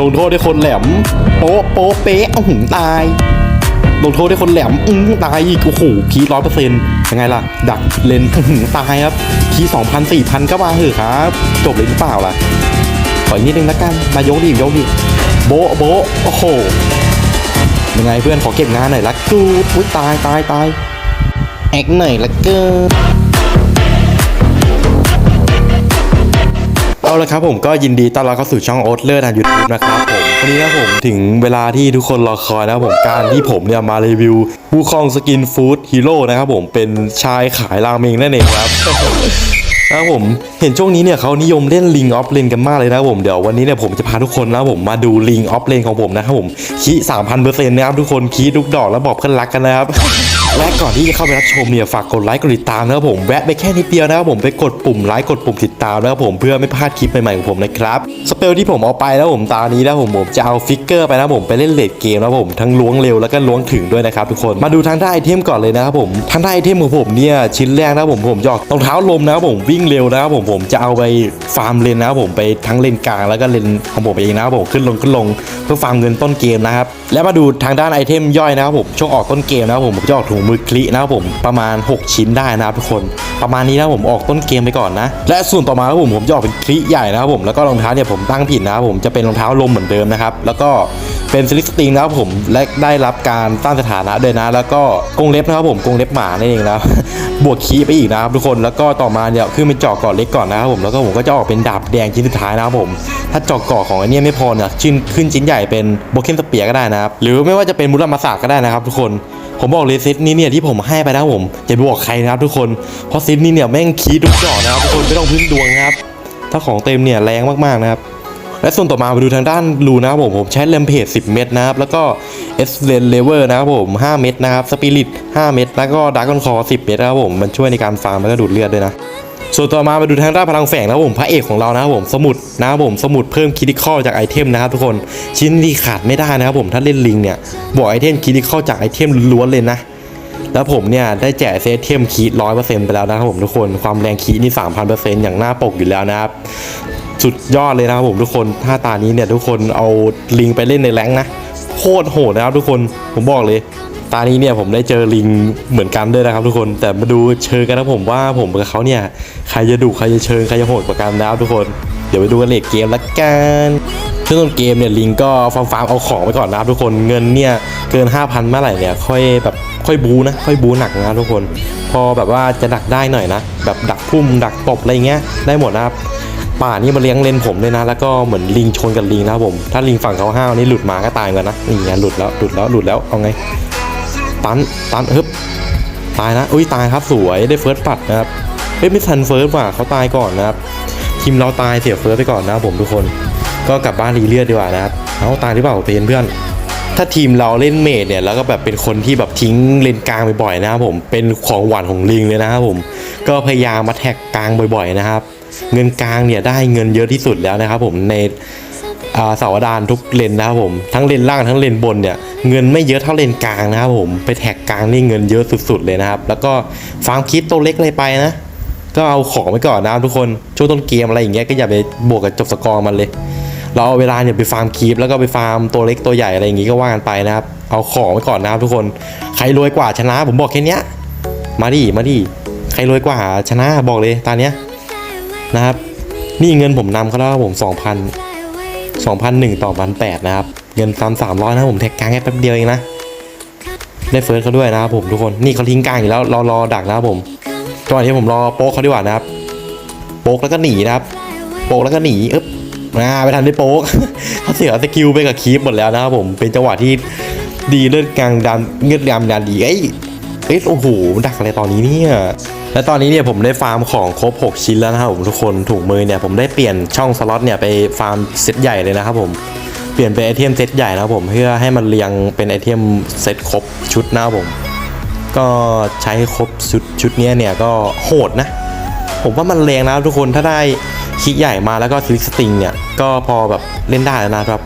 ลงโทษด้วยคนแหลม โป๊ะโป๊ะเป๊ะอื้หือตาย ลงโทษด้วยคนแหลมอื้อตายอีกโอ้โหคีร้อยเปอร์เซ็นต์ยังไงล่ะ ดักเลนอื้อหือตายครับคีสองพันสี่พันก็มาเหอะครับ จบเลยหรือเปล่าล่ะขออีกนิดนึงละกันมายกดิยกดิโบ๊ะโบ๊ะโอ้โหยังไงเพื่อนขอเก็บงานหน่อยละกูอุ้ยตายตายตายแอกหน่อยละเกิน เอาละครับผมก็ยินดีต้อนรับเข้าสู่ช่องโอ๊ตเลอร์ทางยูทูบนะครับผมวันนี้นะผมถึงเวลาที่ทุกคนรอคอยนะผมการที่ผมเนี่ยมารีวิวบูคองสกินฟู้ดฮีโร่นะครับผมเป็นชายขายราเมงนั่นเองครับนะผมเห็นช่วงนี้เนี่ยเขานิยมเล่นลิงออฟเลนกันมากเลยนะผมเดี๋ยววันนี้เนี่ยผมจะพาทุกคนนะผมมาดูลิงออฟเลนของผมนะครับผมคีสามพันเปอร์เซ็นต์นะครับทุกคนคีทุกดอกแล้วบอกเพื่อนรักกันนะครับ และก่อนที่จะเข้าไปรับชมเนี่ยฝากกดไลค์กดติดตามนะครับผมแวะไปแค่นิดเดียวนะครับผมไปกดปุ่มไลค์กดปุ่มติดตามนะครับผมเพื่อไม่พลาดคลิปใหม่ๆของผมนะครับสเปลที่ผมเอาไปแล้วผมตานี้นะผมผมจะเอาฟิกเกอร์ไปนะผมไปเล่นเลดเกมนะผมทั้งล้วงเร็วแล้วก็ล้วงถึงด้วยนะครับทุกคนมาดูทางด้านไอเทมก่อนเลยนะครับผมทางด้านไอเทมของผมเนี่ยชิ้นแรกนะผมผมจะออกรองเท้าลมนะครับผมวิ่งเร็วนะครับผมผมจะเอาไปฟาร์มเลนนะครับผมไปทั้งเลนกลางแล้วก็เลนของผมเองนะครับผมขึ้นลงขึ้นลงเพื่อฟาร์มเงินต้นเกมนะครับแล้วมาดูทางด้านไอเทมย่อยนะครับผมช่วงออกต้นเกมนะครับผมผมจะออกถุงมือคลินะครับผมประมาณ 6 ชิ้นได้นะครับทุกคนประมาณนี้นะผมออกต้นเกมไปก่อนนะ และส่วนต่อมาครับผมผมจะออกเป็นคลิใหญ่นะครับผมแล้วก็รองเท้าเนี่ยผมตั้งผิดนะครับผมจะเป็นรองเท้าลมเหมือนเดิมนะครับแล้วก็เป็นสลิปสติงนะครับผมและได้รับการตั้งสถานะด้วยนะ แล้วก็กรงเล็บนะครับผมกรงเล็บหมานั่นเองนะบวกคีไปอีกนะครับทุกคนแล้วก็ต่อมาเนี่ยคือเป็นเจาะเกาะเล็กก่อนนะครับผมแล้วก็ผมก็จะออกเป็นดาบแดงชิ้นสุดท้ายนะครับผม ถ้าเจาะกาะของไอเนี้ยไม่พอเนี่ยชิ้นขึ้นชิ้นใหญ่เป็นโบเคนสเปียก็ได้นะครับหรือไม่ว่าจะเป็นมุรามาสาก็ได้นะครับ ทุกคน ผมบอกเลยเซตนี้เนี่ยที่ผมให้ไปนะผมอย่าไปบอกใครนะครับทุกคน เพราะเซตนี้เนี่ยแม่งคีย์ทุกจาะนะครับทุกคนไม่ต้องพึ่งดวงนะครับ ถ้าของเต็มเนี่ยแรงมากๆนะครับ และส่วนต่อมาไปดูทางด้านรูนะครับผมผมใช้เลมเพจ10 เม็ดนะครับ แล้วก็เอสเลนเลเวอร์นะครับผม5เม็ดนะครับสปิริต5เม็ดแล้วก็ดาร์กอนคอ10 เม็ดนะครับผมมันช่วยในการฟาร์มแล้วก็ดูดเลือดด้วยนะ ส่วนต่อมามาดูทางด้านพลังแฝงนะครับผมพระเอกของเรานะครับผมสมุดนะครับผมสมุดเพิ่มคิดิคอลจากไอเทมนะครับทุกคนชิ้นที่ขาดไม่ได้นะครับผมถ้าเล่นลิงเนี่ยบอกไอเทมคิดิคอลจากไอเทมล้วนเลยนะแล้วผมเนี่ยได้แจกเซตเทมคีร้อยเปอร์เซ็นต์ไปแล้วนะครับผมทุกคนความแรงคีนี่สามพันเปอร์เซ็นต์อย่างหน้าปกอยู่แล้วนะครับสุดยอดเลยนะครับผมทุกคนถ้าตานี้เนี่ยทุกคนเอาลิงไปเล่นในแรงนะโคตรโหดนะครับทุกคนผมบอกเลย ตานี้เนี่ยผมได้เจอลิงเหมือนกันด้วยนะครับทุกคนแต่มาดูเชิงกันนะผมว่าผมกับเขาเนี่ยใครจะดุใครจะเชิงใครจะโหดกว่ากันนะครับทุกคน เดี๋ยวไปดูกันเลทเกมละกันซึ่งต้นเกมเนี่ยลิงก็ฟาร์มฟาร์มเอาของไปก่อนนะครับทุกคนเงินเนี่ยเกิน 5,000เมื่อไหร่เนี่ยค่อยแบบค่อยบูนะค่อยบูหนักนะครับทุกคน พอแบบว่าจะดักได้หน่อยนะ แบบดักพุ่มดักตบอะไรเงี้ยได้หมดนะครับป่านี่มาเลี้ยงเลนผมด้วยนะ แล้วก็เหมือนลิงชนกับลิงนะครับผม ถ้าลิงฝั่งเขาห้าวนี่หลุดมาก็ตายกันนะนี่ไงหลุดแล้วหลุดแล้วหลุดแล้วเอาไง ตันตันเฮ้ยตายนะอุ้ยตายครับสวยได้เฟิร์สปัดนะครับเฮ้ยไม่ทันเฟิร์สว่ะเขาตายก่อนนะครับทีมเราตายเสียเฟิร์สไปก่อนนะผมทุกคน ก็กลับบ้านรีเลือดดีกว่านะครับเอาตายหรือเปล่าเพื่อนเพื่อนถ้าทีมเราเล่นเมดเนี่ยแล้วก็แบบเป็นคนที่แบบทิ้งเลนกลางบ่อยๆนะครับผมเป็นของหวานของลิงเลยนะครับผมก็พยายามมาแท็กกลางบ่อยๆนะครับ เงินกลางเนี่ยได้เงินเยอะที่สุดแล้วนะครับผมใน เสาดานทุกเลนนะครับผมทั้งเลนล่างทั้งเลนบนเนี่ยเงินไม่เยอะเท่าเลนกลางนะครับผมไปแท็กกลางนี่เงินเยอะสุดๆเลยนะครับ แล้วก็ฟาร์มคิดตัวเล็กอะไรไปนะก็เอาของไว้ก่อนนะครับทุกคนช่วงต้นเกมอะไรอย่างเงี้ยก็อย่าไปบวกกับจบสกอร์มันเลย เราเอาเวลาเนี่ยไปฟาร์มคีปแล้วก็ไปฟาร์มตัวเล็กตัวใหญ่อะไรอย่างงี้ก็ว่ากันไปนะครับ เอาของไว้ก่อนนะครับทุกคนใครรวยกว่าชนะ ผมบอกแค่นี้มาดิมาดิใครรวยกว่าชนะบอกเลยตอนเนี้ยนะครับ นี่เงินผมนำเขาแล้วครับผม2,000 2,001 ต่อ1,800นะครับ เงินตาม300 นะผมแท็กกลางแค่แป๊บเดียวเองนะ ได้เฟิร์สเขาด้วยนะครับผมทุกคน นี่เขาทิ้งกลางอยู่แล้วรอรอดักนะครับผมจังหวะนี้ผมรอโป๊กเขาดีกว่านะครับ โป๊กแล้วก็หนีนะครับ โป๊กแล้วก็หนีอึ๊บมาไปทันได้โป๊กเขาเสียสกิลไปกับคีปหมดแล้วนะครับผม เป็นจังหวะที่ดีเลือดกลางดันเงือดยามดันดี เอ้ย เอ้ยโอ้โหดักอะไรตอนนี้เนี่ย และตอนนี้เนี่ยผมได้ฟาร์มของครบ 6 ชิ้นแล้วนะครับผมทุกคนถูกมือเนี่ยผมได้เปลี่ยนช่องสล็อตเนี่ยไปฟาร์มเซตใหญ่เลยนะครับผมเปลี่ยนเป็นไอเทมเซตใหญ่นะครับผมเพื่อให้มันเรียงเป็นไอเทมเซตครบชุดนะครับผม ก็ใช้ครบชุดชุดนี้เนี่ยก็โหดนะ ผมว่ามันแรงนะทุกคนถ้าได้คิกใหญ่มาแล้วก็สลิกสติงเนี่ยก็พอแบบเล่นได้แล้วนะครับ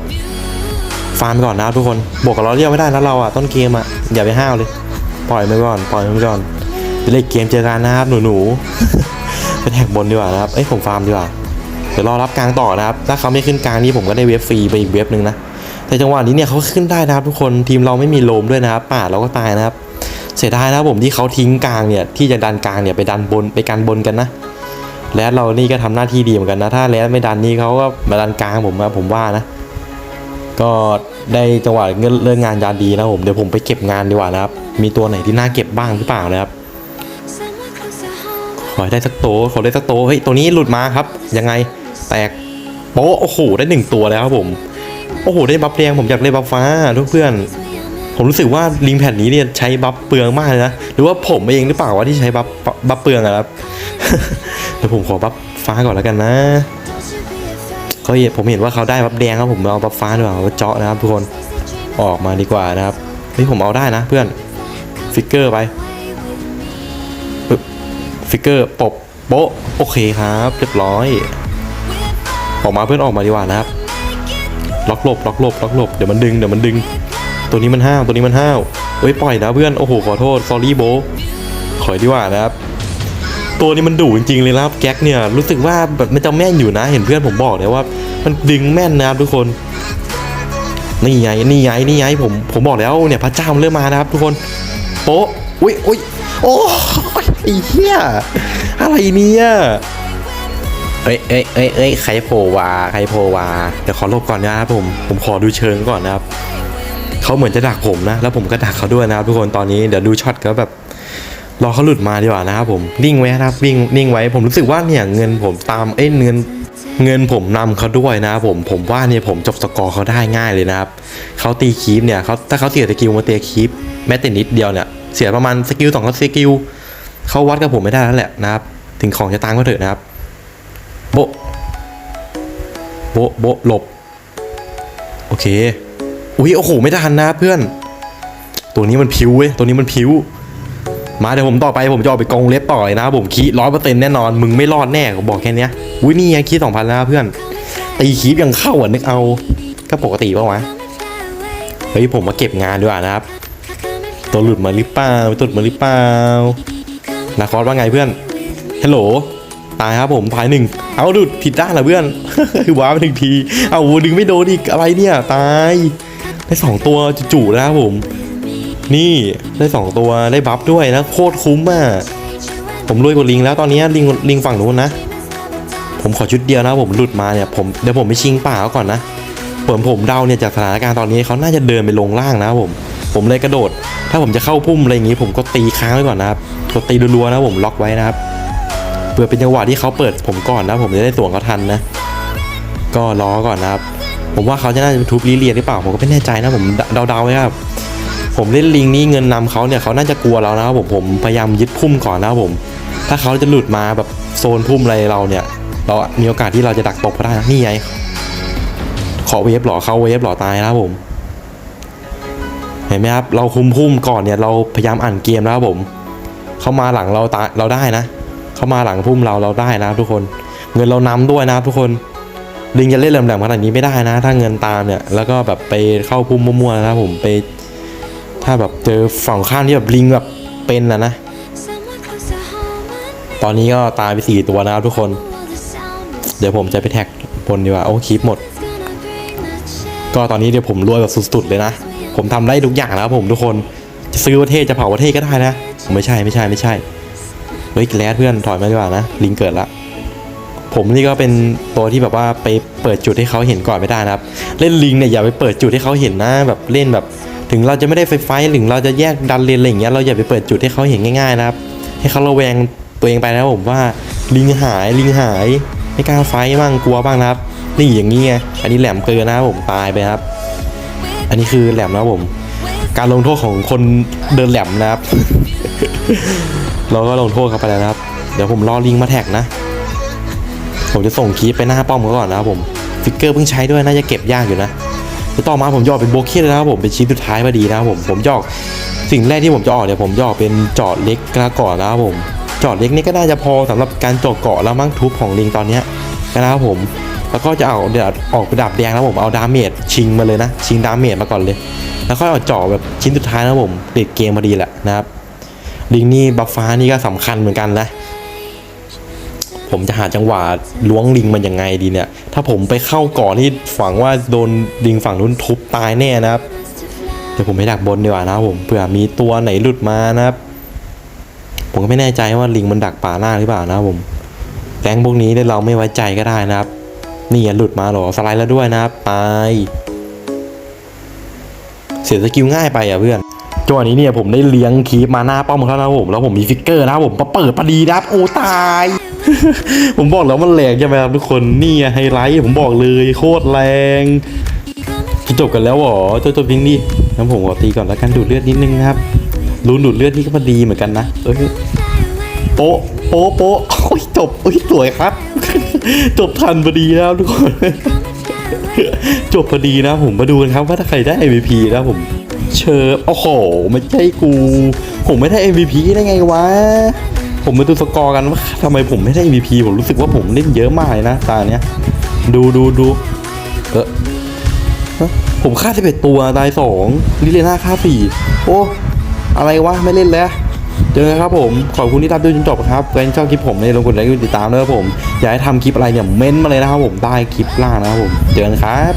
ฟาร์มไปก่อนนะทุกคนบวกกับเราเรียกไม่ได้นะเราอะต้นเกมอะอย่าไปห้าวเลย ปล่อยมันก่อนปล่อยมันก่อนเดี๋ยวเล่นเกมเจอกันนะครับหนูหนูๆไปแท็กบนดีกว่านะครับเอ้ยผมฟาร์มดีกว่าเดี๋ยวรอรับกลางต่อนะครับถ้าเขาไม่ขึ้นกลางนี่ผมก็ได้เว็บฟรีไปอีกเว็บหนึ่งนะแต่จังหวะนี้เนี่ยเขาขึ้นได้นะครับทุกคนทีมเราไม่มีโลมด้วยนะครับป่าเราก็ตายนะครับ เสียดายนะครับผมที่เขาทิ้งกลางเนี่ยที่จะดันกลางเนี่ยไปดันบนไปกันบนกันนะแลดเรานี่ก็ทำหน้าที่ดีเหมือนกันนะ ถ้าแลดไม่ดันนี่เขาก็มาดันกลางผมนะผมว่านะ ก็ได้จังหวะเงินเรื่องงานยานดีนะผมเดี๋ยวผมไปเก็บงานดีกว่านะครับ มีตัวไหนที่น่าเก็บบ้างหรือเปล่านะครับ ขอได้สักโตวขอได้สักโตวเฮ้ยตัวนี้หลุดมาครับ ยังไงแตกโป๊ะโอ้โหได้หนึ่งตัวแล้วครับผมโอ้โหได้บัฟแดงผมอยากได้บัฟฟ้าทุกเพื่อน ผมรู้สึกว่าลิงแผ่นนี้เนี่ยใช้บัฟเปลืองมากเลยนะหรือว่าผมเองหรือเปล่าวะที่ใช้บัฟบัฟเปลืองอะครับเดี๋ยวผมขอบัฟฟ้าก่อนแล้วกันนะ เขาเห็นผมเห็นว่าเขาได้บัฟแดงครับผมเอาบัฟฟ้าดีกว่าเอาเจาะนะครับทุกคนออกมาดีกว่านะครับเฮ้ยผมเอาได้นะเพื่อนฟิกเกอร์ไปฟิกเกอร์ปบโปะโอเคครับ เรียบร้อย ออกมาเพื่อนออกมาดีกว่านะครับล็อกหลบล็อกหลบล็อกหลบเดี๋ยวมันดึงเดี๋ยวมันดึง ตัวนี้มันห้าวตัวนี้มันห้าวเอ้ยปล่อยนะเพื่อนโอ้โหขอโทษ s อรี่โบขอยดีกว่านะครับ ตัวนี้มันดุจริงๆเลยนะครับแก๊กเนี่ยรู้สึกว่าแบบมันจะแม่นอยู่นะ เห็นเพื่อนผมบอกเลยว่า มันดึงแม่นนะครับทุกคนนี่ไงนี่ไงนี่ไงผมผมบอกแล้วเนี่ยพระเจ้ามันเริ่มมานะครับ ทุกคนโป๊ะอุ้ยอุ้ยโอ้ยไอ้เหี้ยอะไรเนี่ยเอ้ยเอ้ยเอ้ยเอ้ยใครโผล่วาใครโผล่วาเดี๋ยวขอลบก่อนนะครับผมผมขอดูเชิงก่อนนะครับเขาเหมือนจะดักผมนะ แล้วผมก็ดักเขาด้วยนะครับทุกคนตอนนี้เดี๋ยวดูช็อตก็แบบ รอเขาหลุดมาดีกว่านะครับผมนิ่งไว้นะครับวิ่งนิ่งไว้ผมรู้สึกว่าเนี่ยเงินผมตามเอ้ยเงินเงินผมนำเขาด้วยนะครับผมผมว่าเนี่ยผมจบสกอร์เขาได้ง่ายเลยนะครับเขาตีคีปเนี่ยเขาถ้าเขาเสียสกิลมาเตียคีปแม้แต่นิดเดียวเนี่ยเสียประมาณสกิลสองสกิลเขาวัดกับผมไม่ได้แล้วแหละนะครับ ถึงของจะตามก็เถอะนะครับ โบโบโบหลบ โอเค อุ้ยโอ้โหไม่ทันนะเพื่อน ตัวนี้มันพิวเว้ยตัวนี้มันพิว มาเดี๋ยวผมต่อไปผมจะออกไปกองเล็บต่อเลยนะครับผมคีร้อยเปอร์เซ็นต์แน่นอน มึงไม่รอดแน่ผมบอกแค่นี้ยอุ้ยนี่ยังคีสองพันแล้วเพื่อน ตีคีบยังเข้าอะนึกเอาก็ปกติป่าวะเฮ้ยผมมาเก็บงานดีกว่านะครับ ตัวหลุดมาหรือเปล่าตัวหลุดมาหรือเปล่านาคอสว่าไงเพื่อนฮัลโหลตายครับผมพายหนึ่งเอาดุดผิดด้านเหรอเพื่อนว้าไปหนึ่งที เอาดึงไม่โดนอีกอะไรเนี่ยตายได้สองตัวจู่ๆนะครับผม นี่ได้สองตัวได้บัฟด้วยนะโคตรคุ้มอะผมรวยกว่าลิงแล้วตอนนี้ลิงลิงฝั่งนู้นนะ ผมขอชุดเดียวนะผมหลุดมาเนี่ยผมเดี๋ยวผมไปชิงป่าเขาก่อนนะผมผมเดาเนี่ยจากสถานการณ์ตอนนี้เขาน่าจะเดินไปลงล่างนะผม ผมเลยกระโดด ถ้าผมจะเข้าพุ่มอะไรอย่างงี้ ผมก็ตีค้างไว้ก่อนนะครับกดตีรัวๆนะผมล็อกไว้นะครับเพื่อเป็นจังหวะที่เขาเปิดผมก่อนนะ ผมจะได้สวนเขาทันนะ ก็รอก่อนนะครับ ผมว่าเขาจะน่าจะทุบลีเลียหรือเปล่าผมก็ไม่แน่ใจนะผมเดาๆไว้ครับ ผมเล่นลิงนี่เงินนำเขาเนี่ยเขาน่าจะกลัวเรานะครับผมผมพยายามยึดพุ่มก่อนนะครับผม ถ้าเขาจะหลุดมาแบบโซนพุ่มอะไรเราเนี่ย เรามีโอกาสที่เราจะดักตกเขาได้นี่ไงขอเวฟหรอเขาเวฟหรอตายนะครับผมเห็นไหมครับเราคุมพุ่มก่อนเนี่ยเราพยายามอ่านเกมนะครับผม เขามาหลังเราตาเราได้นะ เขามาหลังพุ่มเราเราได้นะทุกคน เงินเรานำด้วยนะทุกคนลิงจะเล่นแหลมๆขนาดนี้ไม่ได้นะ ถ้าเงินตามเนี่ยแล้วก็แบบไปเข้าพุ่มมั่วๆนะครับผมไป ถ้าแบบเจอฝั่งข้างที่แบบลิงแบบเป็นนะนะ ตอนนี้ก็ตายไปสี่ตัวนะครับทุกคน เดี๋ยวผมจะไปแท็กบนดีกว่า โอ้คลิปหมด ก็ตอนนี้เดี๋ยวผมรวยแบบสุดๆเลยนะ ผมทำได้ทุกอย่างแล้วผมทุกคน จะซื้อประเทศจะเผาประเทศก็ได้นะผมไม่ใช่ไม่ใช่ไม่ใช่ เฮ้ยแลดเพื่อนถอยมาดีกว่านะ ลิงเกิดละผมนี่ก็เป็นตัวที่แบบว่าไปเปิดจุดให้เขาเห็นก่อนไม่ได้นะครับ เล่นลิงเนี่ยอย่าไปเปิดจุดให้เขาเห็นนะแบบเล่นแบบ ถึงเราจะไม่ได้ไฟไฟท์หรือเราจะแยกดันเลนอะไรอย่างเงี้ยเราอย่าไปเปิดจุดให้เขาเห็นง่ายๆนะครับให้เขาระแวงตัวเองไปนะผมว่าลิงหายลิงหายไม่กล้าไฟบ้างกลัวบ้างนะครับ นี่อย่างนี้ไงอันนี้แหลมเกินนะครับผมตายไปครับ อันนี้คือแหลมนะครับผม การลงโทษของคนเดินแหลมนะครับ เราก็ลงโทษเขาไปแล้วนะครับ เดี๋ยวผมรอลิงมาแท็กนะ ผมจะส่งคีปไปหน้าป้อมเขาก่อนนะครับผมฟิกเกอร์เพิ่งใช้ด้วยน่าจะเก็บยากอยู่นะ ต่อมาผมจะอกเป็นโบเก้แล้วนะครับผมเป็นชิ้นสุดท้ายพอดีนะครับผมผมจะอกสิ่งแรกที่ผมจะออกเนี่ยผมจะอกเป็นจอดเล็กกระก่อนนะครับผมจอดเล็กนี่ก็น่าจะพอสำหรับการจาะเกาะแล้วมั้งทุบของลิงตอนเนี้ยนะครับผมแล้วก็จะเอาเดี๋ยวออกเป็นดาบแดงแล้วผมเอาดาเมจชิงมาเลยนะชิงดาเมจมาก่อนเลย แล้วก็เอาจาะแบบชิ้นสุดท้ายนะครับผมปิดเกมพอดีแหละนะครับลิงนี่บัฟฟ้านี่ก็สำคัญเหมือนกันนะ ผมจะหาจังหวะล้วงลิงมันยังไงดีเนี่ย ถ้าผมไปเข้าก่อนที่ฝังว่าโดนลิงฝั่งนู้นทุบตายแน่นะครับ เดี๋ยวผมไปดักบนดีกว่านะผมเผื่อมีตัวไหนหลุดมานะครับ ผมก็ไม่แน่ใจว่าลิงมันดักป่าหน้าหรือเปล่านะผมแก๊งพวกนี้เราไม่ไว้ใจก็ได้นะครับ นี่หลุดมาหรอสไลด์แล้วด้วยนะครับไปเสียสกิลง่ายไปอะเพื่อนจังหวะนี้เนี่ยผมได้เลี้ยงคีปมาหน้าป้อมเขานะครับผมแล้วผมมีฟิกเกอร์นะครับผมมาเปิดพอดีนะครับโอ้ตาย ผมบอกแล้วมันแรงใช่ไหมครับทุกคนนี่ไงไฮไลท์ผมบอกเลยโคตรแรงจะจบกันแล้วเหรอจบจบจริงดิงั้นผมขอตีก่อนแล้วกันดูดเลือดนิดนึงครับรูนดูดเลือดนี่ก็มาดีเหมือนกันนะเอ้ยโป๊ะโป๊ะโป๊ะโอ้ยจบโอ้ยสวยครับ จบทันพอดีแล้วทุกคนจบพอดีนะผมมาดูกันครับว่าถ้าใครได้ MVP นะผมเชิญโอ้โหไม่ใช่กู ผมไม่ได้ MVP ได้ไงวะ ผมมาดูสกอร์กันว่าทำไมผมไม่ได้ MVP ผมรู้สึกว่าผมเล่นเยอะมากเลยนะตาเนี้ย ดูดูดูเออผมฆ่าสิบเอ็ดตัวตายสองลิเลน่าฆ่าสี่โอ้อะไรวะไม่เล่นแล้วเจอกันครับผม ขอบคุณที่ตามดูจนจบครับใครชอบคลิปผมเนี่ยลงกดไลค์กดติดตามด้วยครับผม อยากให้ทำคลิปอะไรเนี่ยเม้นต์มาเลยนะครับผมใต้คลิปล่างนะครับผม เจอกันครับ